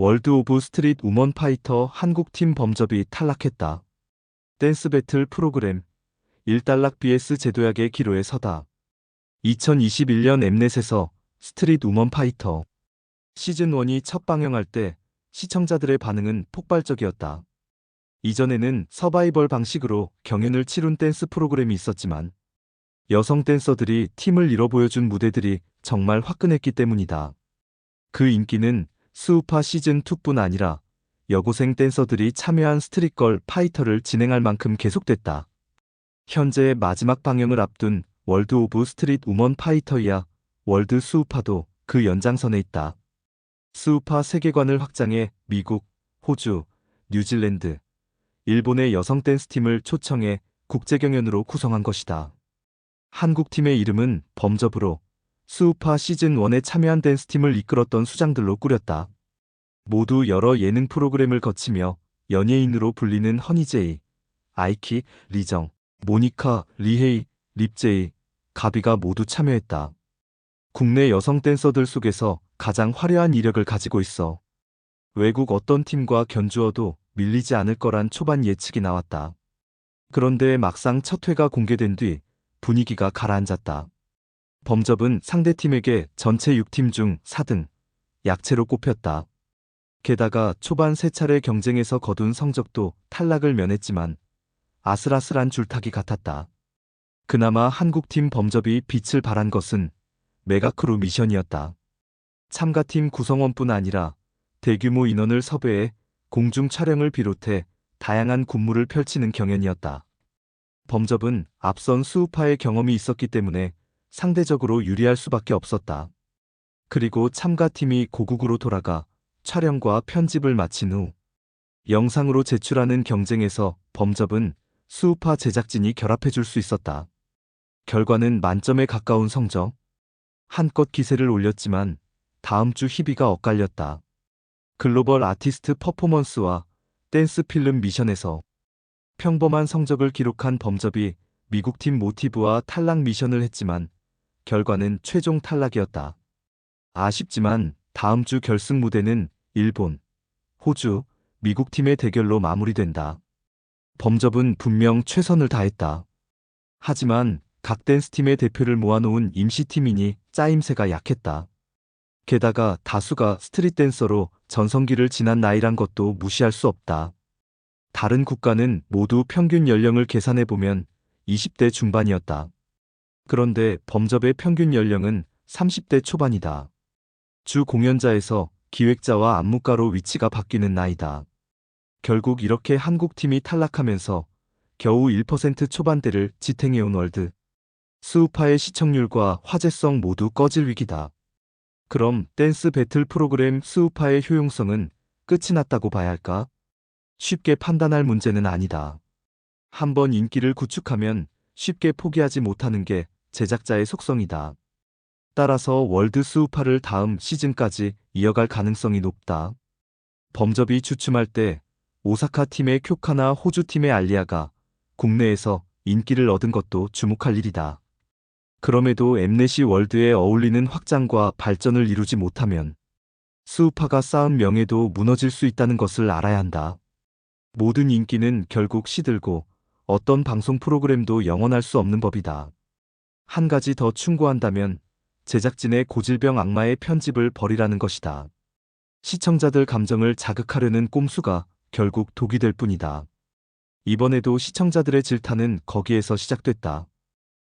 월드 오브 스트릿 우먼 파이터 한국팀 범접이 탈락했다. 댄스 배틀 프로그램 1달락 BS 제도약의 기로에 서다. 2021년 엠넷에서 스트릿 우먼 파이터 시즌1이 첫 방영할 때 시청자들의 반응은 폭발적이었다. 이전에는 서바이벌 방식으로 경연을 치룬 댄스 프로그램이 있었지만 여성 댄서들이 팀을 이뤄 보여준 무대들이 정말 화끈했기 때문이다. 그 인기는 스우파 시즌2뿐 아니라 여고생 댄서들이 참여한 스트릿걸 파이터를 진행할 만큼 계속됐다. 현재 마지막 방영을 앞둔 월드 오브 스트릿 우먼 파이터이야 월드 수우파도 그 연장선에 있다. 수우파 세계관을 확장해 미국, 호주, 뉴질랜드, 일본의 여성 댄스팀을 초청해 국제 경연으로 구성한 것이다. 한국팀의 이름은 범접으로 수우파 시즌1에 참여한 댄스팀을 이끌었던 수장들로 꾸렸다. 모두 여러 예능 프로그램을 거치며 연예인으로 불리는 허니제이, 아이키, 리정, 모니카, 리헤이, 립제이, 가비가 모두 참여했다. 국내 여성 댄서들 속에서 가장 화려한 이력을 가지고 있어 외국 어떤 팀과 견주어도 밀리지 않을 거란 초반 예측이 나왔다. 그런데 막상 첫 회가 공개된 뒤 분위기가 가라앉았다. 범접은 상대팀에게 전체 6팀 중 4등, 약체로 꼽혔다. 게다가 초반 세 차례 경쟁에서 거둔 성적도 탈락을 면했지만 아슬아슬한 줄타기 같았다. 그나마 한국팀 범접이 빛을 발한 것은 메가크루 미션이었다. 참가팀 구성원뿐 아니라 대규모 인원을 섭외해 공중 촬영을 비롯해 다양한 군무를 펼치는 경연이었다. 범접은 앞선 수우파의 경험이 있었기 때문에 상대적으로 유리할 수밖에 없었다. 그리고 참가팀이 고국으로 돌아가 촬영과 편집을 마친 후 영상으로 제출하는 경쟁에서 범접은 수우파 제작진이 결합해 줄 수 있었다. 결과는 만점에 가까운 성적. 한껏 기세를 올렸지만 다음 주 희비가 엇갈렸다. 글로벌 아티스트 퍼포먼스와 댄스 필름 미션에서 평범한 성적을 기록한 범접이 미국팀 모티브와 탈락 미션을 했지만 결과는 최종 탈락이었다. 아쉽지만 다음 주 결승 무대는 일본, 호주, 미국 팀의 대결로 마무리된다. 범접은 분명 최선을 다했다. 하지만 각 댄스팀의 대표를 모아놓은 임시팀이니 짜임새가 약했다. 게다가 다수가 스트릿 댄서로 전성기를 지난 나이란 것도 무시할 수 없다. 다른 국가는 모두 평균 연령을 계산해보면 20대 중반이었다. 그런데 범접의 평균 연령은 30대 초반이다. 주 공연자에서 기획자와 안무가로 위치가 바뀌는 나이다. 결국 이렇게 한국팀이 탈락하면서 겨우 1% 초반대를 지탱해온 월드. 수우파의 시청률과 화제성 모두 꺼질 위기다. 그럼 댄스 배틀 프로그램 수우파의 효용성은 끝이 났다고 봐야 할까? 쉽게 판단할 문제는 아니다. 한번 인기를 구축하면 쉽게 포기하지 못하는 게 제작자의 속성이다. 따라서 월드 수우파를 다음 시즌까지 이어갈 가능성이 높다. 범접이 주춤할 때 오사카 팀의 쿄카나 호주 팀의 알리아가 국내에서 인기를 얻은 것도 주목할 일이다. 그럼에도 엠넷이 월드에 어울리는 확장과 발전을 이루지 못하면 수우파가 쌓은 명예도 무너질 수 있다는 것을 알아야 한다. 모든 인기는 결국 시들고 어떤 방송 프로그램도 영원할 수 없는 법이다. 한 가지 더 충고한다면 제작진의 고질병 악마의 편집을 버리라는 것이다. 시청자들 감정을 자극하려는 꼼수가 결국 독이 될 뿐이다. 이번에도 시청자들의 질타는 거기에서 시작됐다.